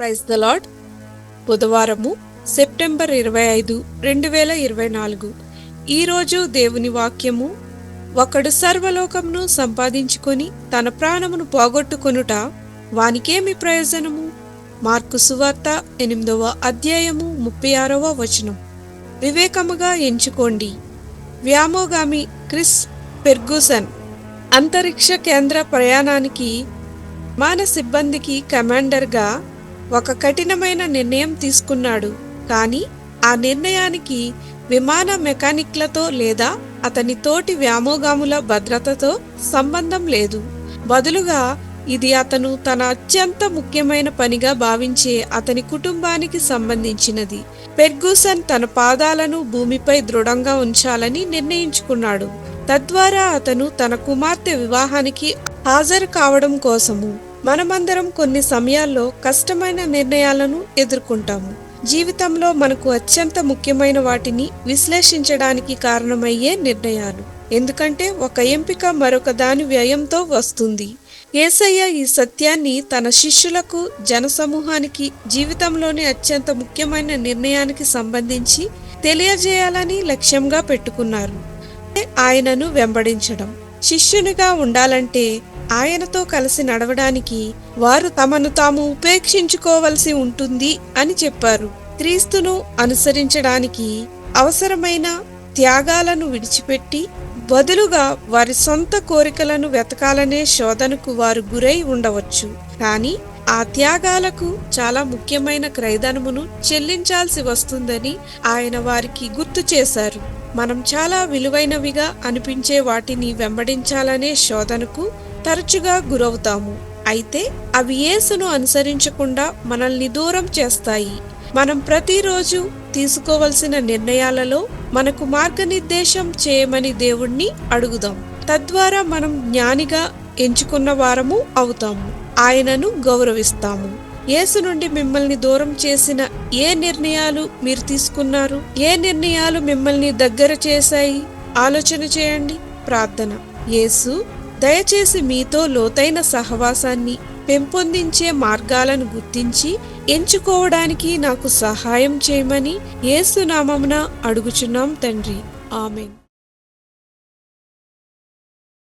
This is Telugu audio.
ప్రైజ్ ద లాడ్ బుధవారము సెప్టెంబర్ ఇరవై ఐదు రెండు వేల ఇరవై నాలుగు. ఈరోజు దేవుని వాక్యము ఒకడు సర్వలోకమును సంపాదించుకొని తన ప్రాణమును పోగొట్టుకొనుట వానికేమి ప్రయోజనము? మార్కు సువార్త ఎనిమిదవ అధ్యాయము ముప్పై ఆరవ వచనం. వివేకముగా ఎంచుకోండి. వ్యామోగామి క్రిస్ పెర్గూసన్ అంతరిక్ష కేంద్ర ప్రయాణానికి విమాన సిబ్బందికి కమాండర్గా ఒక కఠినమైన నిర్ణయం తీసుకున్నాడు. కానీ ఆ నిర్ణయానికి విమాన మెకానిక్లతో లేదా అతని తోటి వ్యామోగాముల భద్రతతో సంబంధం లేదు. బదులుగా ఇది అతను తన అత్యంత ముఖ్యమైన పనిగా భావించే అతని కుటుంబానికి సంబంధించినది. పెర్గూసన్ తన పాదాలను భూమిపై దృఢంగా ఉంచాలని నిర్ణయించుకున్నాడు. తద్వారా అతను తన కుమార్తె వివాహానికి హాజరు కావడం కోసము మనమందరం కొన్ని సమయాల్లో కష్టమైన నిర్ణయాలను ఎదుర్కొంటాము. జీవితంలో మనకు అత్యంత ముఖ్యమైన వాటిని విశ్లేషించడానికి కారణమయ్యే నిర్ణయాలు. ఎందుకంటే ఒక ఎంపిక మరొక దాని వ్యయంతో వస్తుంది. ఏసయ్య ఈ సత్యాన్ని తన శిష్యులకు జనసమూహానికి జీవితంలోని అత్యంత ముఖ్యమైన నిర్ణయానికి సంబంధించి తెలియజేయాలని లక్ష్యంగా పెట్టుకున్నారు. ఆయనను వెంబడించడం. శిష్యునిగా ఉండాలంటే ఆయనతో కలిసి నడవడానికి వారు తమను తాము ఉపేక్షించుకోవలసి ఉంటుంది అని చెప్పారు. క్రీస్తును అనుసరించడానికి అవసరమైన త్యాగాలను విడిచిపెట్టి బదులుగా వారి సొంత కోరికలను వెతకాలనే శోధనకు వారు గురై ఉండవచ్చు. కానీ ఆ త్యాగాలకు చాలా ముఖ్యమైన క్రైదనమును చెల్లించాల్సి వస్తుందని ఆయన వారికి గుర్తు చేశారు. మనం చాలా విలువైనవిగా అనిపించే వాటిని వెంబడించాలనే శోధనకు తరచుగా గురవుతాము. అయితే అవి యేసును అనుసరించకుండా మనల్ని దూరం చేస్తాయి. మనం ప్రతిరోజు తీసుకోవలసిన నిర్ణయాలలో మనకు మార్గనిర్దేశం చేయమని దేవుణ్ణి అడుగుదాం. తద్వారా మనం జ్ఞానిగా ఎంచుకున్న వారము అవుతాము. ఆయనను గౌరవిస్తాము. యేసు నుండి మిమ్మల్ని దూరం చేసిన ఏ నిర్ణయాలు మీరు తీసుకున్నారు? ఏ నిర్ణయాలు మిమ్మల్ని దగ్గర చేశాయి? ఆలోచన చేయండి. ప్రార్థన. యేసు దయచేసి మీతో లోతైన సహవాసాన్ని పెంపొందించే మార్గాలను గుర్తించి ఎంచుకోవడానికి నాకు సహాయం చేయమని ఏసునామమున అడుగుచున్నాం తండ్రి. ఆమెన్.